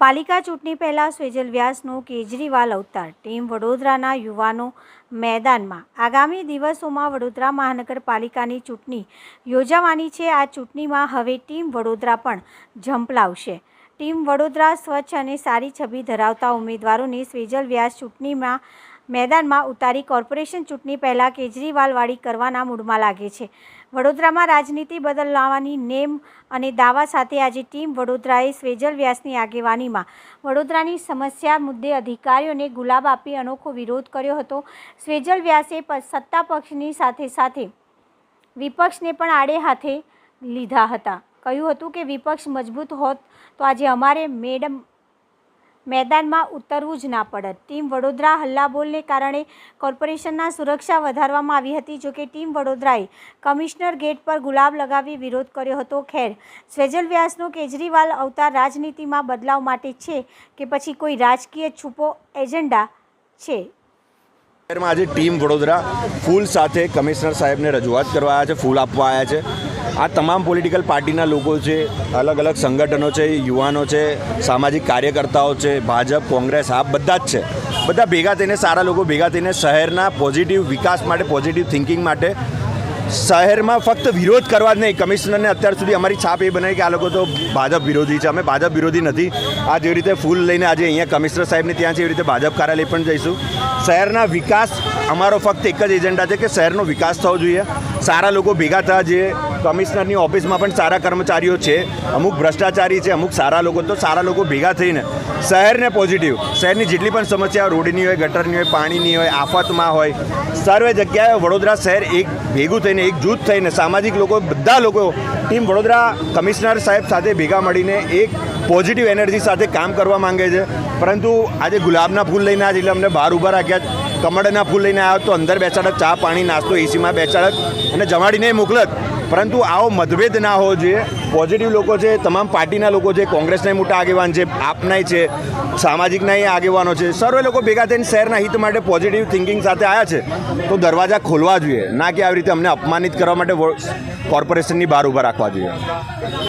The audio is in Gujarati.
પાલિકા ચૂંટણી પહેલાં સ્વેજલ વ્યાસનો કેજરીવાલ અવતાર. ટીમ વડોદરાના યુવાનો મેદાનમાં. આગામી દિવસોમાં વડોદરા મહાનગરપાલિકાની ચૂંટણી યોજાવાની છે. આ ચૂંટણીમાં હવે ટીમ વડોદરા પણ ઝંપલાવશે. ટીમ વડોદરા સ્વચ્છ અને સારી છબી ધરાવતા ઉમેદવારોને સ્વેજલ વ્યાસ ચૂંટણીમાં મેદાનમાં ઉતારી કોર્પોરેશન ચૂંટણી પહેલાં કેજરીવાલવાળી કરવાના મૂડમાં લાગે છે. વડોદરામાં રાજનીતિ બદલાવાની નેમ અને દાવા સાથે આજે ટીમ વડોદરાએ સ્વેજલ વ્યાસની આગેવાનીમાં વડોદરાની સમસ્યા મુદ્દે અધિકારીઓને ગુલાબ આપી અનોખો વિરોધ કર્યો હતો. સ્વેજલ વ્યાસે સત્તા પક્ષની સાથે સાથે વિપક્ષને પણ આડે હાથે લીધા હતા. કહ્યું હતું કે વિપક્ષ મજબૂત હોત તો આજે અમારે મેડમ મેદાનમાં ઉતરવું જ ના પડત ટીમ વડોદરા હલ્લાબોલને કારણે કોર્પોરેશનના સુરક્ષા વધારવામાં આવી હતી. જોકે ટીમ વડોદરાએ કમિશનર ગેટ પર ગુલાબ લગાવી વિરોધ કર્યો હતો. ખેર સ્વેજલ વ્યાસનો કેજરીવાલ અવતાર રાજનીતિમાં બદલાવ માટે છે કે પછી કોઈ રાજકીય છુપો એજન્ડા છે? શહેરમાં આજે ટીમ વડોદરા ફૂલ સાથે કમિશનર સાહેબને રજૂઆત કરવા આવ્યા છે, ફૂલ આપવા આવ્યા છે. આ તમામ પોલિટિકલ પાર્ટીના લોકો છે, અલગ અલગ સંગઠનો છે, યુવાનો છે, સામાજિક કાર્યકર્તાઓ છે, ભાજપ, કોંગ્રેસ આ બધા જ છે. બધા ભેગા થઈને, સારા લોકો ભેગા થઈને શહેરના પોઝિટિવ વિકાસ માટે પોઝિટિવ થિંકિંગ માટે શહેરમાં ફક્ત વિરોધ કરવા જ નહીં, કમિશનરને અત્યાર સુધી અમારી છાપ એ બનાવી કે આ લોકો તો ભાજપ વિરોધી છે. અમે ભાજપ વિરોધી નથી. આ જેવી રીતે ફૂલ લઈને આજે અહીંયા કમિશનર સાહેબને ત્યાં છે, એવી રીતે ભાજપ કાર્યાલય પણ જઈશું. શહેરના વિકાસ, અમારો ફક્ત એક જ એજન્ડા છે કે શહેરનો વિકાસ થવો જોઈએ. સારા લોકો ભેગા થયા જે કમિશનરની ઓફિસમાં પણ સારા કર્મચારીઓ છે. અમુક ભ્રષ્ટાચારી છે, અમુક સારા લોકો. તો સારા લોકો ભેગા થઈને શહેરને પોઝિટિવ શહેરની જેટલી પણ સમસ્યા રોડની હોય, ગટરની હોય, પાણીની હોય, આફતમાં હોય, સર્વે જગ્યાએ વડોદરા શહેર એક ભેગું થઈને, એક જૂથ થઈને સામાજિક લોકો, બધા લોકો, ટીમ વડોદરા કમિશનર સાહેબ સાથે ભેગા મળીને એક પોઝિટિવ એનર્જી સાથે કામ કરવા માંગે છે. પરંતુ આજે ગુલાબના ફૂલ લઈને આજે એટલે અમને બહાર ઊભા રાખ્યા. કમળના ફૂલ લઈને આવ્યો તો અંદર બેસાડત ચા પાણી, નાસ્તો, એસીમાં બેસાડત અને જમાડીને મોકલત પરંતુ આવો મતભેદ ના હોવો જોઈએ. પોઝિટિવ લોકો છે, તમામ પાર્ટીના લોકો છે, કોંગ્રેસના મોટા આગેવાન છે આપનાય છે, સામાજિકના આગેવાનો છે. સર્વે લોકો ભેગા થઈને શહેરના હિત માટે પોઝિટિવ થિંકિંગ સાથે આવ્યા છે. તો દરવાજા ખોલવા જોઈએ. ના કે આવી રીતે અમને અપમાનિત કરવા માટે કોર્પોરેશનની બહાર ઊભા રાખવા જોઈએ.